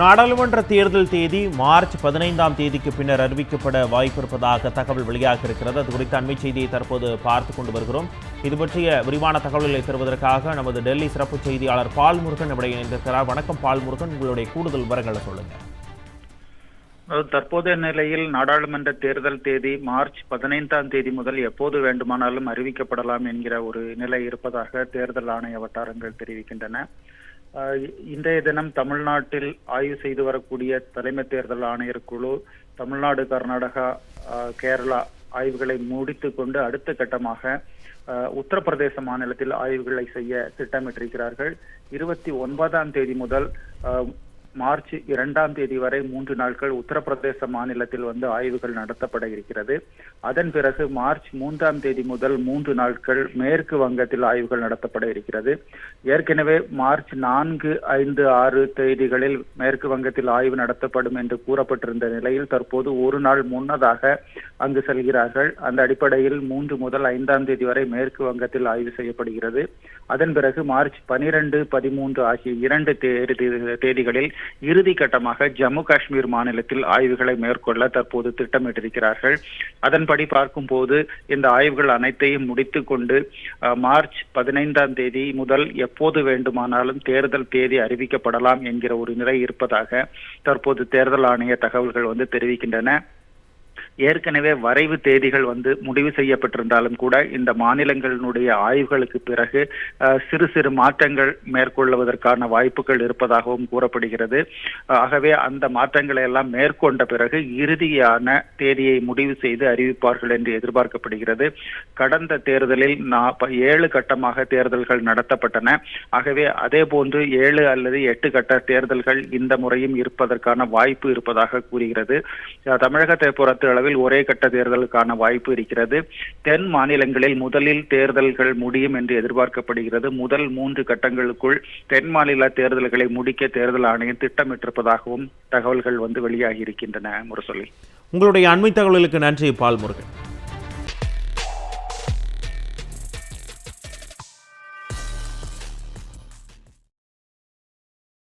நாடாளுமன்ற தேர்தல் தேதி மார்ச் பதினைந்தாம் தேதிக்கு பின்னர் அறிவிக்கப்பட வாய்ப்பிருப்பதாக தகவல் வெளியாக இருக்கிறது. அது குறித்த அண்மை செய்தியை தற்போது பார்த்து கொண்டு வருகிறோம். இது பற்றிய விரிவான தகவல்களை தருவதற்காக நமது டெல்லி சிறப்பு செய்தியாளர் பால்முருகன் நம்முடைய இணைந்திருக்கிறார். வணக்கம் பால்முருகன் உங்களுடைய கூடுதல் விவரங்களை சொல்லுங்க தற்போதைய நிலையில் நாடாளுமன்ற தேர்தல் தேதி மார்ச் பதினைந்தாம் தேதி முதல் எப்போது வேண்டுமானாலும் அறிவிக்கப்படலாம் என்கிற ஒரு நிலை இருப்பதாக தேர்தல் ஆணைய வட்டாரங்கள் தெரிவிக்கின்றன. இன்றைய தினம் தமிழ்நாட்டில் ஆய்வு செய்து வரக்கூடிய தலைமை தேர்தல் ஆணையர் குழு தமிழ்நாடு கர்நாடகா கேரளா ஆய்வுகளை முடித்து கொண்டு அடுத்த கட்டமாக உத்தரப்பிரதேச மாநிலத்தில் ஆய்வுகளை செய்ய திட்டமிட்டிருக்கிறார்கள். இருபத்தி ஒன்பதாம் தேதி முதல் மார்ச் இரண்டாம் தேதி வரை மூன்று நாட்கள் உத்தரப்பிரதேச மாநிலத்தில் வந்து ஆய்வுகள் நடத்தப்பட இருக்கிறது. அதன் பிறகு மார்ச் மூன்றாம் தேதி முதல் மூன்று நாட்கள் மேற்கு வங்கத்தில் ஆய்வுகள் நடத்தப்பட இருக்கிறது. ஏற்கனவே மார்ச் நான்கு ஐந்து ஆறு தேதிகளில் மேற்கு வங்கத்தில் ஆய்வு நடத்தப்படும் என்று கூறப்பட்டிருந்த நிலையில் தற்போது ஒரு நாள் முன்னதாக அங்கு செல்கிறார்கள். அந்த அடிப்படையில் மூன்று முதல் ஐந்தாம் தேதி வரை மேற்கு வங்கத்தில் ஆய்வு செய்யப்படுகிறது. அதன் பிறகு மார்ச் பனிரெண்டு பதிமூன்று ஆகிய இரண்டு தேதி- தேதிகளில் இறுதி கட்டமாக ஜம்மு காஷ்மீர் மாநிலத்தில் ஆய்வுகளை மேற்கொள்ள தற்போது திட்டமிட்டிருக்கிறார்கள். அதன்படி பார்க்கும்போது இந்த ஆய்வுகள் அனைத்தையும் முடித்து கொண்டு மார்ச் பதினைந்தாம் தேதி முதல் எப்போது வேண்டுமானாலும் தேர்தல் தேதி அறிவிக்கப்படலாம் என்கிற ஒரு நிலை இருப்பதாக தற்போது தேர்தல் ஆணைய தகவல்கள் வந்து தெரிவிக்கின்றன. ஏற்கனவே வரைவு தேதிகள் வந்து முடிவு செய்யப்பட்டிருந்தாலும் கூட இந்த மாநிலங்களினுடைய ஆய்வுகளுக்கு பிறகு சிறு சிறு மாற்றங்கள் மேற்கொள்வதற்கான வாய்ப்புகள் இருப்பதாகவும் கூறப்படுகிறது. ஆகவே அந்த மாற்றங்களை எல்லாம் மேற்கொண்ட பிறகு இறுதியான தேதியை முடிவு செய்து அறிவிப்பார்கள் என்று எதிர்பார்க்கப்படுகிறது. கடந்த தேர்தலில் ஏழு கட்டமாக தேர்தல்கள் நடத்தப்பட்டன. ஆகவே அதே போன்று ஏழு அல்லது எட்டு கட்ட தேர்தல்கள் இந்த முறையும் இருப்பதற்கான வாய்ப்பு இருப்பதாக கூறுகிறது. தமிழகத்தை பொறுத்த அளவில் ஒரே கட்ட தேர்தலுக்கான வாய்ப்பு இருக்கிறது. தென் மாநிலங்களில் முதலில் தேர்தல்கள் முடியும் என்று எதிர்பார்க்கப்படுகிறது. முதல் மூன்று கட்டங்களுக்குள் தென் மாநில தேர்தல்களை முடிக்க தேர்தல் ஆணையம் திட்டமிட்டிருப்பதாகவும் தகவல்கள் வந்து வெளியாகி இருக்கின்றன முரசொலி. உங்களுடைய அண்மை தகவல்களுக்கு நன்றி பால் முருகன்.